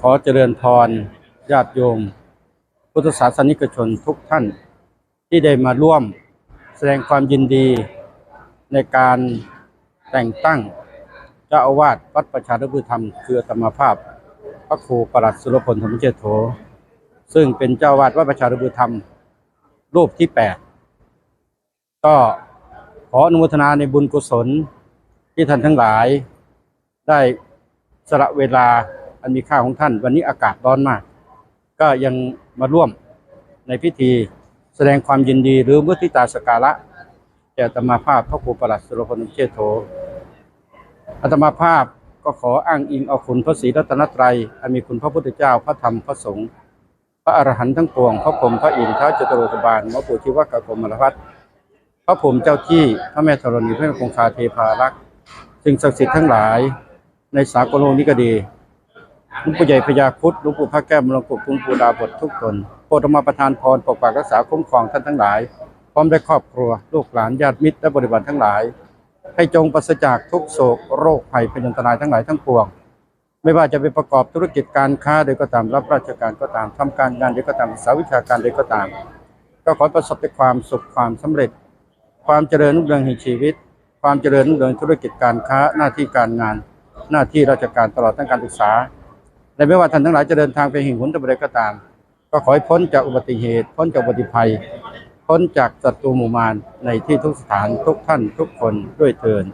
ขอเจริญพรญาติโยม พุทธศาสนิกชนทุกท่าน ที่ได้มาร่วมแสดงความยินดีในการแต่งตั้งเจ้าอาวาสวัดประชาธิปธรรม คืออาตมภาพ พระครูประหลัดสุรพลธรรมเจโธซึ่งเป็นเจ้าอาวาสวัดประชาธิปธรรม รูปที่แปดก็ขออนุโมทนาในบุญกุศลที่ท่านทั้งหลายได้สละเวลา อันมีค่าของท่าน วันนี้อากาศร้อนมาก ก็ยังมาร่วมในพิธีแสดงความยินดีหรือมุทิตาสการะแก่อาตมาภาพพระครูประหลัดสุรพลเชษโธอาตมาภาพก็ขออ้างอิงเอาคุณพระศรีรัตนตรัยอันมีคุณพระพุทธเจ้าพระธรรมพระสงฆ์พระอรหันต์ทั้งปวงพระพรหมพระอินทร์ท้าวจตุโลกบาลมะปุทิวกกรมรพัฒพระพรหมเจ้าที่พระแม่ธรณีพระแม่คงคาเทพารักษ์สิ่งศักดิ์สิทธิ์ทั้งหลายในสากลโลกนี้ก็ดี หลวงปู่ใหญ่พญาคุดหลวงปู่พระแก้วมรกตหลวงปู่ดาบททุกตนโปรดมาประทานพรปกปักรักษาคุ้มครองท่านทั้งหลาย พร้อมด้วยครอบครัว ลูกหลานญาติมิตรและบริวารทั้งหลาย ให้จงปราศจากทุกโศกโรคภัยพยันตรายทั้งหลายทั้งปวง ไม่ว่าจะไปประกอบธุรกิจการค้าใดก็ตามรับราชการก็ตามทำการงานใดก็ตามศึกษาวิชาการใดก็ตาม ก็ขอประสบแต่ความสุขความสำเร็จ ความเจริญรุ่งเรืองแห่งชีวิต ความเจริญรุ่งเรืองธุรกิจการค้าหน้าที่การงาน หน้าที่ราชการตลอดทั้งการศึกษา และไม่ว่าท่านทั้งหลายจะเดินทางไปแห่งหนตะบใดก็ตาม ก็ขอให้พ้นจากอุบัติเหตุ พ้นจากอุบัติภัย พ้นจากศัตรูหมู่มารในที่ทุกสถานทุกท่านทุกคนด้วยเทิน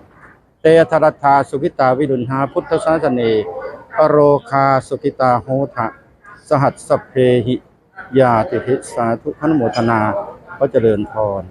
เตยธรัตธาสุขิตาวิรุณหาพุทธศาสเนอโรคาสุขิตาโหทะสหัสสพเพหิยาติหิสาธุพนโมทนาก็เจริญพร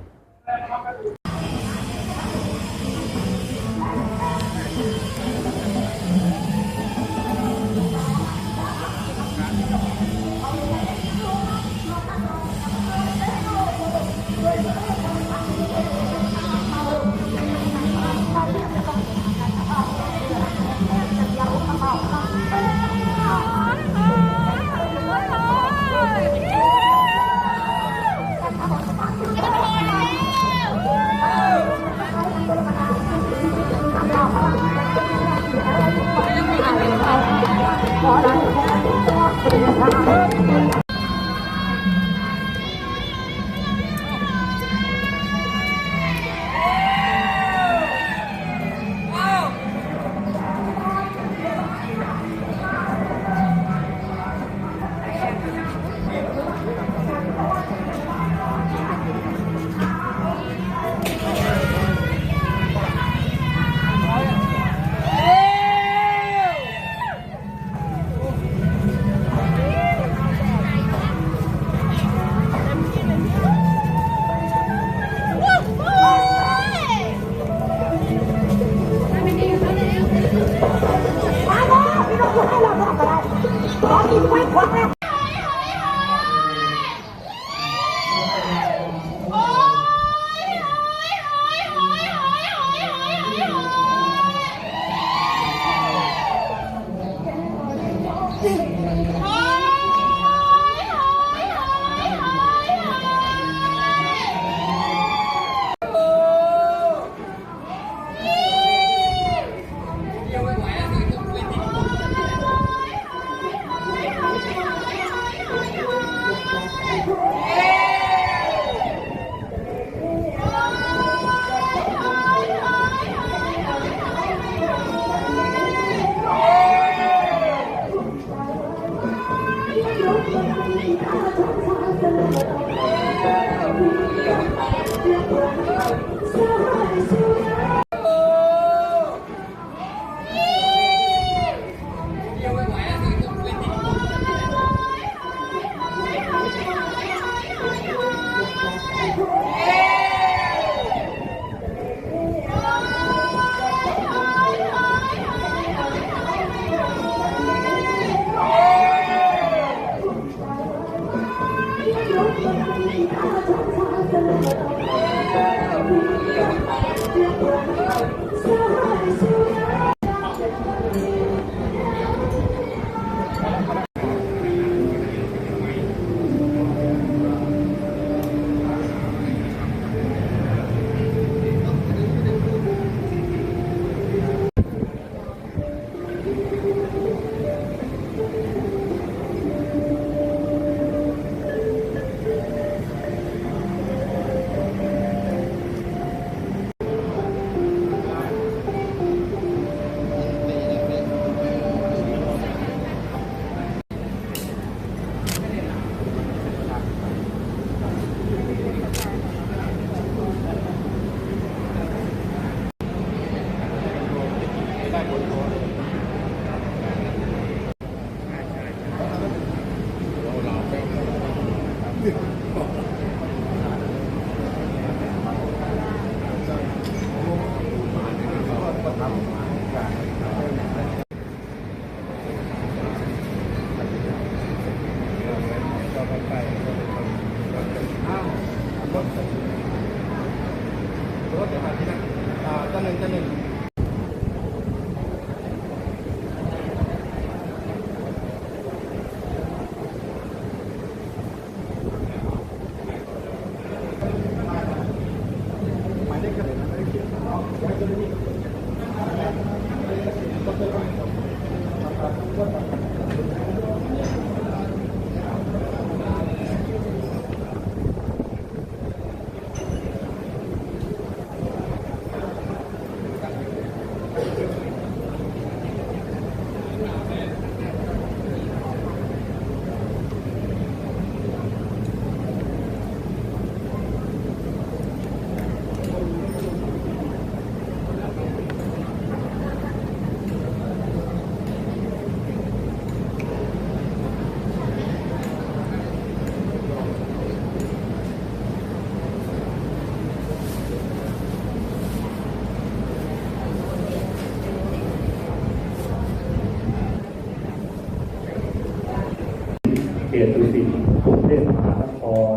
ตดุสิตกรุงเทพมหานคร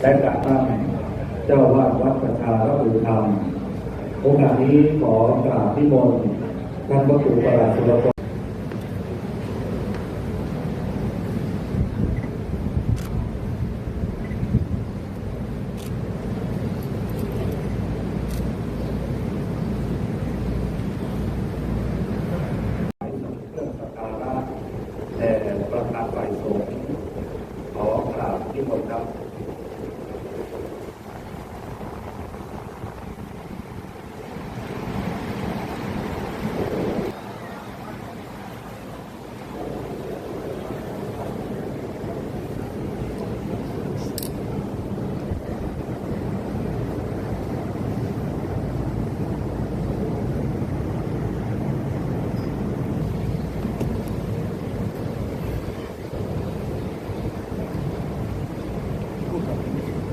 และจัดตั้งเจ้าวาดวัดประชารัตนธรรมโอกาสนี้ขอกราบที่มนท่านพระครูประหลัดสุรพล เครื่องสักการะแด่ประธานฝ่ายสงฆ์ขอกราบที่มนต์ครับ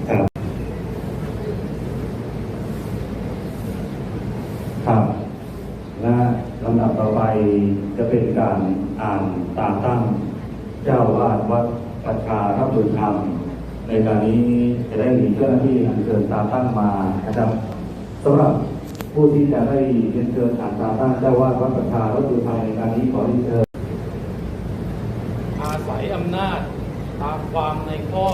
ครับครับและลำดับต่อไปจะเป็นการอ่านตามตั้งเจ้าวาดวัดประชารับบุญธรรม ในการนี้จะได้มีเจ้าหน้าที่อัญเชิญตามตั้งมานะครับสำหรับผู้ที่จะได้เรียนเชิญอ่านตามตั้งเจ้าวาดวัดประชารับบุญธรรมในการนี้ขอเรียนเชิญอาศัยอำนาจตามความในข้อ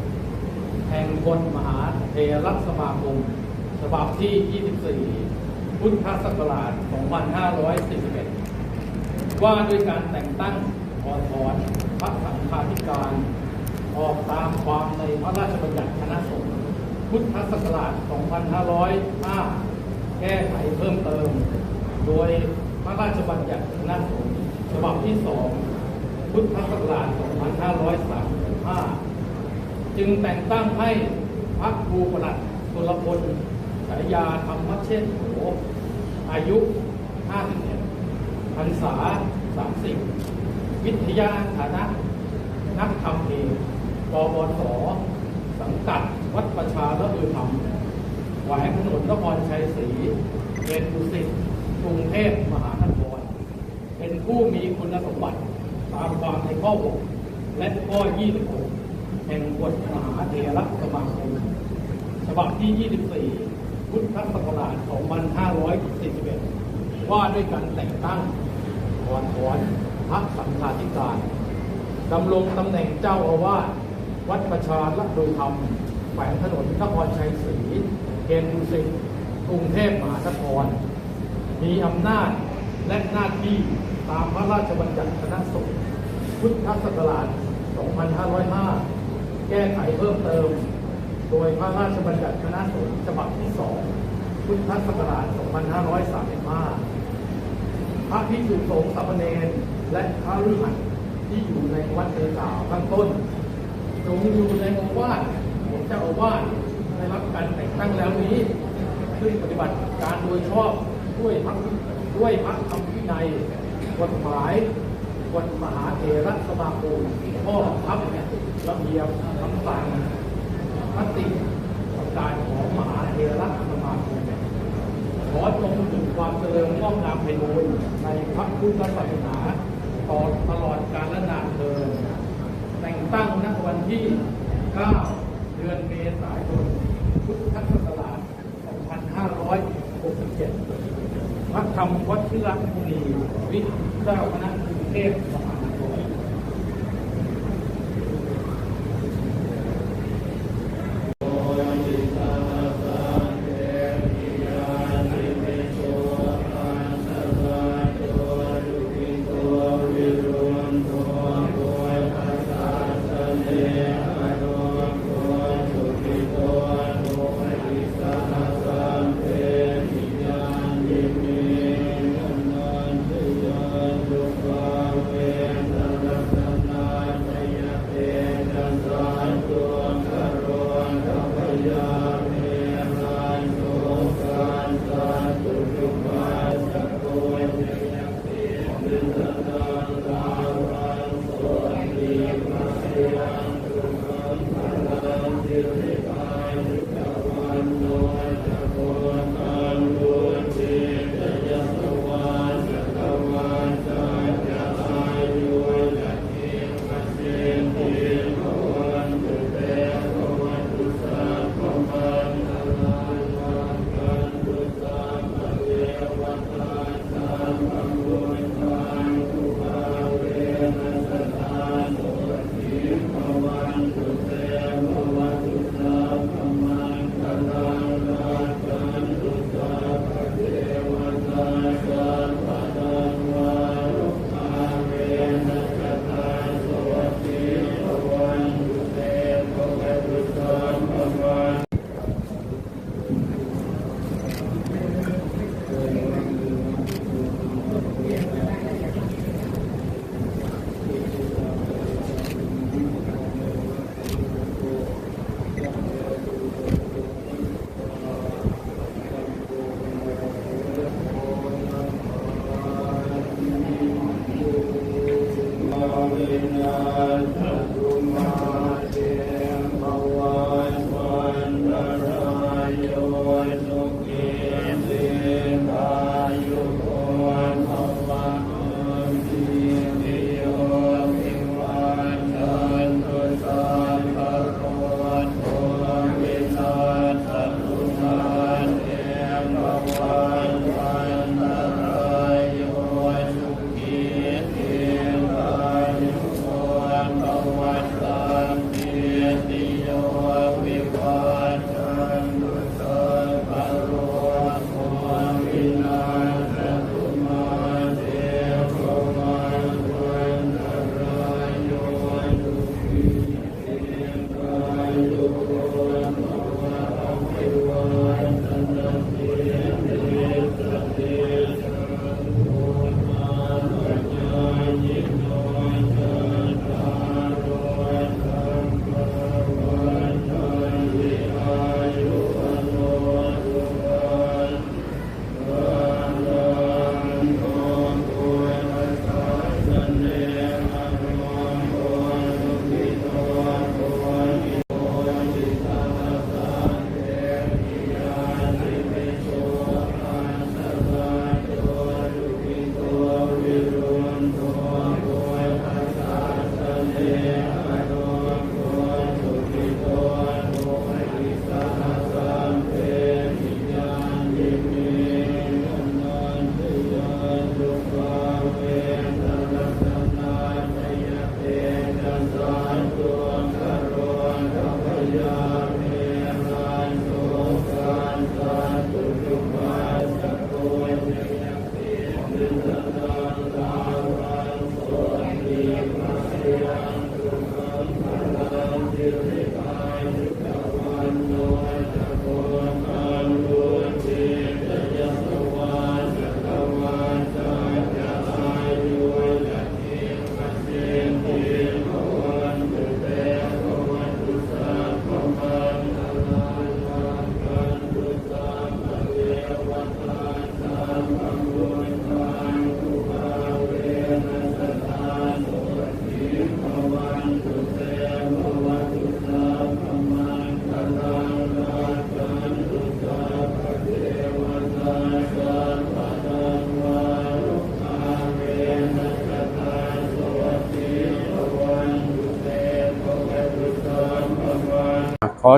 27 แห่งกฎมหาเทรสมาคมฉบับที่ 24 พุทธศักราช 2541 ว่าด้วยการแต่งตั้งถอดถอนพระสังฆาธิการ ออกตามความในพระราชบัญญัติคณะสงฆ์พุทธศักราช 2505 แก้ไขเพิ่มเติม โดยพระราชบัญญัติคณะสงฆ์ฉบับที่ 2 พุทธศักราช 2535 จึงแต่งตั้งให้พระครูประหลัดสุรพลฉายาธรรมเชษโหอายุ 51พรรษา 30 วิทยาฐานะ นักธรรมเอก ปบสสังกัดวัดประชาและบือธรรมแขวงถนนนครชัยศรีเขตดุสิตกรุงเทพมหานคร เป็นผู้มีคุณสมบัติตามความในข้อ 6 และข้อ 26 แห่งกฎมหาเทรสมาคมฉบับที่ 24 พุทธศักราช 2541 ว่าด้วยการแต่งตั้งถอนถอนพระสังฆาธิการดำรงตำแหน่งเจ้าอาวาส วัดประชาละโดยธรรมแขวงถนนนครชัยศรีเขตดุสิตกรุงเทพมหานคร มีอำนาจและหน้าที่ตามพระราชบัญญัติคณะสงฆ์พุทธศักราช 2505 แก้ไขเพิ่มเติม โดยพระราชบัญญัติคณะสงฆ์ฉบับที่ 2 พุทธศักราช 2535 พระภิกษุสงฆ์สามเณรและพระฤหัสที่อยู่ในวัดเตกล่าวข้างต้น จงอยู่ในโอวาทของเจ้าอาวาสได้รับการแต่งตั้งแล้วนี้ ซึ่งปฏิบัติการโดยชอบด้วยพระด้วยพระธรรมวินัยกฎหมายกฎมหาเถรสมาคมข้อบังคับระเบียบคำสั่งมติประกาศของมหาเถรสมาคมขอจงถึงความเจริญงอกงามไปโดยในพระพุทธศาสนาต่อตลอดกาลนานเทินแต่งตั้งณวัน ที่ 9 เดือนเมษายนพุทธศักราช2567 วัดธรรมวัชิรมุนีวิทย์เจ้าคณะกรุงเทพ ลั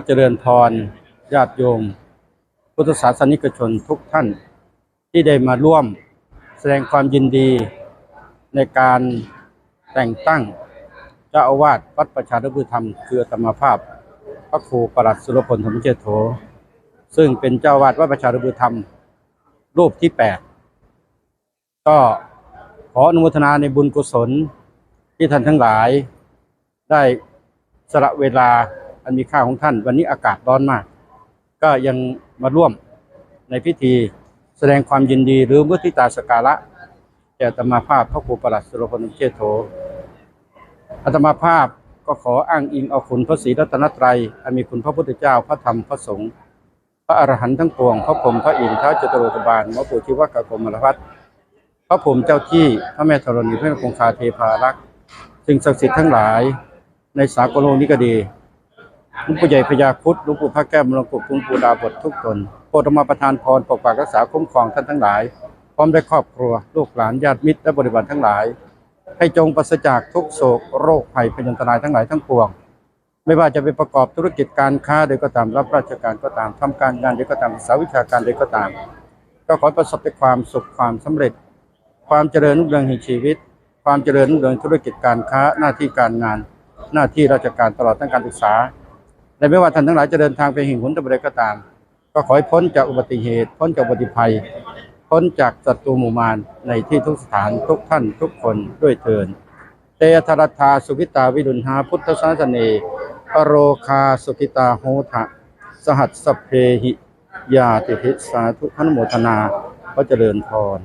เจริญพรญาติโยม พุทธศาสนิกชนทุกท่านที่ได้มาร่วมแสดงความยินดีในการแต่งตั้งเจ้าอาวาสวัดประชาธิปธรรม คือธรรมภาพพระครูประหลัดสุรพลธรรมเจโธซึ่งเป็นเจ้าอาวาสวัดประชาธิปธรรม รูปที่แปดก็ขออนุโมทนาในบุญกุศลที่ท่านทั้งหลายได้สละเวลา อันมีค่าของท่าน วันนี้อากาศร้อนมาก ก็ยังมาร่วมในพิธีแสดงความยินดีหรือมุทิตาสการะแก่อาตมาภาพพระครูประหลัดสุรพลเชษโธอาตมาภาพก็ขออ้างอิงเอาคุณพระศรีรัตนตรัยอันมีคุณพระพุทธเจ้าพระธรรมพระสงฆ์พระอรหันต์ทั้งปวงพระพรหมพระอินทร์ท้าจตุโลกบาลหมอปู่ทิวกกรมลพัฒน์พระพรหมเจ้าที่พระแม่ธรณีพระแม่คงคาเทพารักษ์สิ่งศักดิ์สิทธิ์ทั้งหลายในสากลโลกนี้ก็ดี หลวงปู่ใหญ่พญาคุดหลวงปู่พระแก้วมรกตหลวงปู่ดาบททุกตนโปรดมาประทานพรปกปักรักษาคุ้มครองท่านทั้งหลาย พร้อมด้วยครอบครัว ลูกหลานญาติมิตรและบริวารทั้งหลาย ให้จงปราศจากทุกโศกโรคภัยพยันตรายทั้งหลายทั้งปวง ไม่ว่าจะไปประกอบธุรกิจการค้าใดก็ตามรับราชการก็ตามทำการงานใดก็ตามศึกษาวิชาการใดก็ตาม ก็ขอประสบแต่ความสุขความสำเร็จ ความเจริญรุ่งเรืองแห่งชีวิต ความเจริญรุ่งเรืองธุรกิจการค้าหน้าที่การงาน หน้าที่ราชการตลอดทั้งการศึกษา และไม่ว่าท่านทั้งหลายจะเดินทางไปแห่งหนตะบใดก็ตาม ก็ขอให้พ้นจากอุบัติเหตุ พ้นจากอุบัติภัย พ้นจากศัตรูหมู่มารในที่ทุกสถานทุกท่านทุกคนด้วยเทินเตยธรัตธาสุวิตาวิรุณหาพุทธสาสเนอโรคาสุขิตาโหทะสหัสสเพหิยาติพิสาธุพนุโมทนาก็เจริญพร